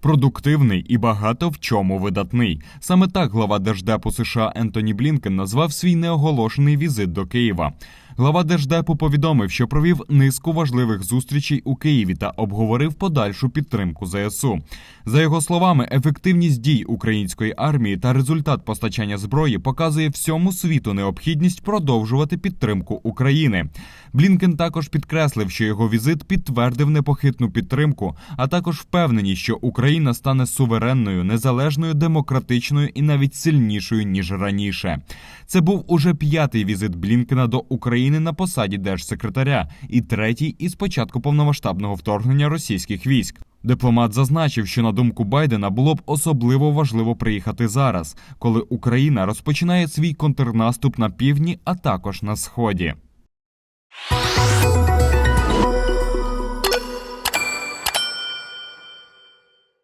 продуктивний і багато в чому видатний. Саме так глава держдепу США Ентоні Блінкен назвав свій неоголошений візит до Києва. Глава держдепу повідомив, що провів низку важливих зустрічей у Києві та обговорив подальшу підтримку ЗСУ. За його словами, ефективність дій української армії та результат постачання зброї показує всьому світу необхідність продовжувати підтримку України. Блінкен також підкреслив, що його візит підтвердив непохитну підтримку, а також впевненість, що Україна стане суверенною, незалежною, демократичною і навіть сильнішою ніж раніше. Це був уже п'ятий візит Блінкена до України на посаді держсекретаря і третій із початку повномасштабного вторгнення російських військ. Дипломат зазначив, що на думку Байдена було б особливо важливо приїхати зараз, коли Україна розпочинає свій контрнаступ на півдні, а також на сході.